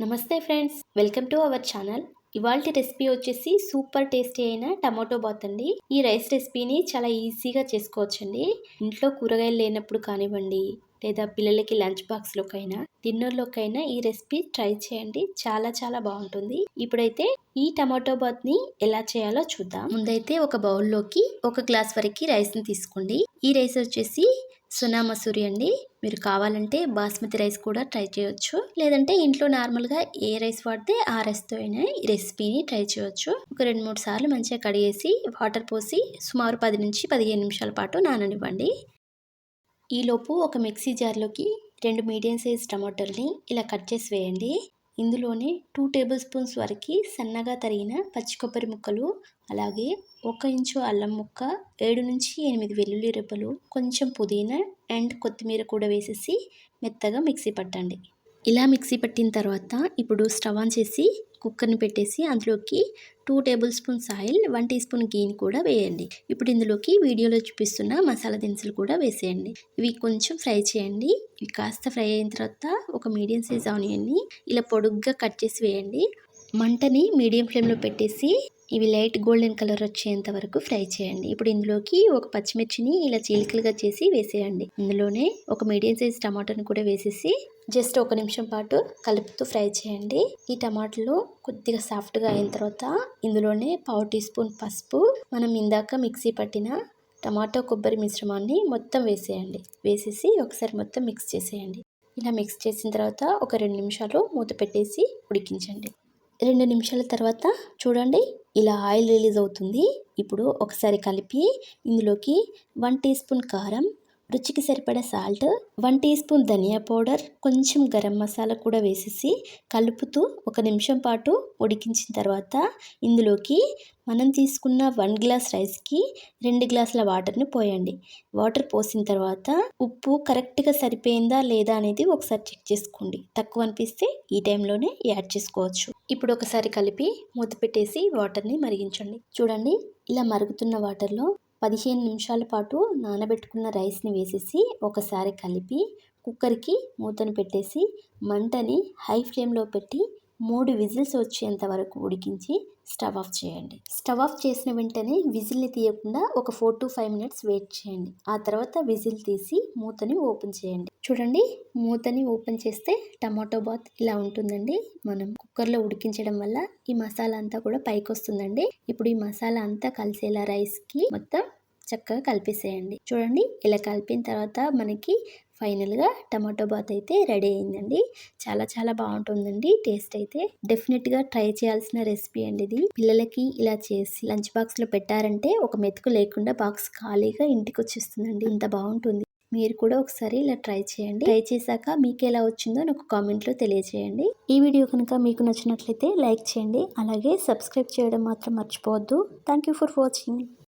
నమస్తే friends welcome to our channel. ఇవాళ recipe వచ్చేసి సూపర్ టేస్టీ అయిన టమాటో బాత్ అండి. ఈ రైస్ రెసిపీని చాలా ఈజీగా చేసుకోవచ్చండి. ఇంట్లో కూరగాయలు లేనప్పుడు కానివ్వండి లేదా పిల్లలకి లంచ్ బాక్స్లోకైనా డిన్నర్లోకైనా ఈ రెసిపీ ట్రై చేయండి. చాలా చాలా బాగుంటుంది. ఇప్పుడైతే ఈ టమాటో బాత్ని ఎలా చేయాలో చూద్దాం. ముందైతే ఒక బౌల్లోకి ఒక గ్లాస్ వరకు రైస్ని తీసుకోండి. ఈ రైస్ వచ్చేసి సునా మసూరి అండి. మీరు కావాలంటే బాస్మతి రైస్ కూడా ట్రై చేయొచ్చు. లేదంటే ఇంట్లో నార్మల్గా ఏ రైస్ వాడితే ఆ రైస్తో అయినా ఈ రెసిపీని ట్రై చేయొచ్చు. ఒక రెండు మూడు సార్లు మంచిగా కడిగేసి వాటర్ పోసి సుమారు పది నుంచి పదిహేను నిమిషాల పాటు నాననివ్వండి. ఈలోపు ఒక మిక్సీ జార్లోకి రెండు మీడియం సైజ్ టమాటోల్ని ఇలా కట్ చేసి వేయండి. ఇందులోనే టూ టేబుల్ స్పూన్స్ వరకు సన్నగా తరిగిన పచ్చి కొబ్బరి ముక్కలు అలాగే ఒక ఇంచు అల్లం ముక్క ఏడు నుంచి ఎనిమిది వెల్లుల్లి రెబ్బలు కొంచెం పుదీనా అండ్ కొత్తిమీర కూడా వేసేసి మెత్తగా మిక్సీ పట్టండి. ఇలా మిక్సీ పట్టిన తర్వాత ఇప్పుడు స్టవ్ ఆన్ చేసి కుక్కర్ని పెట్టేసి అందులోకి two tablespoons oil one teaspoon గీని కూడా వేయండి. ఇప్పుడు ఇందులోకి వీడియోలో చూపిస్తున్న మసాలా దినుసులు కూడా వేసేయండి. ఇవి కొంచెం ఫ్రై చేయండి. ఇవి కాస్త ఫ్రై అయిన తర్వాత ఒక మీడియం సైజ్ ఆనియన్ని ఇలా పొడుగ్గా కట్ చేసి వేయండి. మంటని మీడియం ఫ్లేమ్లో పెట్టేసి ఇవి లైట్ గోల్డెన్ కలర్ వచ్చేంత వరకు ఫ్రై చేయండి. ఇప్పుడు ఇందులోకి ఒక పచ్చిమిర్చిని ఇలా చీలికలుగా చేసి వేసేయండి. ఇందులోనే ఒక మీడియం సైజ్ టమాటాని కూడా వేసేసి జస్ట్ ఒక నిమిషం పాటు కలుపుతూ ఫ్రై చేయండి. ఈ టమాటాలు కొద్దిగా సాఫ్ట్గా అయిన తర్వాత ఇందులోనే పావు టీ స్పూన్ పసుపు మనం ఇందాక మిక్సీ పట్టిన టమాటో కొబ్బరి మిశ్రమాన్ని మొత్తం వేసేయండి. వేసేసి ఒకసారి మొత్తం మిక్స్ చేసేయండి. ఇలా మిక్స్ చేసిన తర్వాత ఒక రెండు నిమిషాలు మూత పెట్టేసి ఉడికించండి. రెండు నిమిషాల తర్వాత చూడండి ఇలా ఆయిల్ రిలీజ్ అవుతుంది. ఇప్పుడు ఒకసారి కలిపి ఇందులోకి వన్ టీ స్పూన్ కారం రుచికి సరిపడ సాల్ట్ వన్ టీ స్పూన్ ధనియా పౌడర్ కొంచెం గరం మసాలా కూడా వేసేసి కలుపుతూ ఒక నిమిషం పాటు ఉడికించిన తర్వాత ఇందులోకి మనం తీసుకున్న వన్ గ్లాస్ రైస్కి రెండు గ్లాసుల వాటర్ని పోయండి. వాటర్ పోసిన తర్వాత ఉప్పు కరెక్ట్గా సరిపోయిందా లేదా అనేది ఒకసారి చెక్ చేసుకోండి. తక్కువ అనిపిస్తే ఈ టైంలోనే యాడ్ చేసుకోవచ్చు. ఇప్పుడు ఒకసారి కలిపి మూత పెట్టేసి వాటర్ని మరిగించండి. చూడండి ఇలా మరుగుతున్న వాటర్లో పదిహేను నిమిషాల పాటు నానబెట్టుకున్న రైస్ని వేసేసి ఒకసారి కలిపి కుక్కర్కి మూతను పెట్టేసి మంటని హై ఫ్లేమ్లో పెట్టి మూడు విజిల్స్ వచ్చేంత వరకు ఉడికించి స్టవ్ ఆఫ్ చేయండి. స్టవ్ ఆఫ్ చేసిన వెంటనే విజిల్ని తీయకుండా ఒక four to five minutes wait చేయండి. ఆ తర్వాత విజిల్ తీసి మూతని ఓపెన్ చేయండి. చూడండి మూతని ఓపెన్ చేస్తే టమాటో బాత్ ఇలా ఉంటుందండి. మనం కుక్కర్లో ఉడికించడం వల్ల ఈ మసాలా అంతా కూడా పైకి వస్తుందండి. ఇప్పుడు ఈ మసాలా అంతా కలిసేలా రైస్కి మొత్తం చక్కగా కలిపేసేయండి. చూడండి ఇలా కలిపిన తర్వాత మనకి ఫైనల్గా టమాటో బాత్ అయితే రెడీ అయిందండి. చాలా చాలా బాగుంటుందండి. టేస్ట్ అయితే డెఫినెట్గా ట్రై చేయాల్సిన రెసిపీ అండి ఇది. పిల్లలకి ఇలా చేసి లంచ్ బాక్స్లో పెట్టారంటే ఒక మెతుకు లేకుండా బాక్స్ ఖాళీగా ఇంటికి వచ్చేస్తుందండి ఇంత బాగుంటుంది. మీరు కూడా ఒకసారి ఇలా ట్రై చేయండి. ట్రై చేశాక మీకు ఎలా వచ్చిందో నాకు కామెంట్లో తెలియజేయండి ఈ వీడియో కనుక మీకు నచ్చినట్లయితే లైక్ చేయండి. అలాగే సబ్స్క్రైబ్ చేయడం మాత్రం మర్చిపోవద్దు. Thank for watching.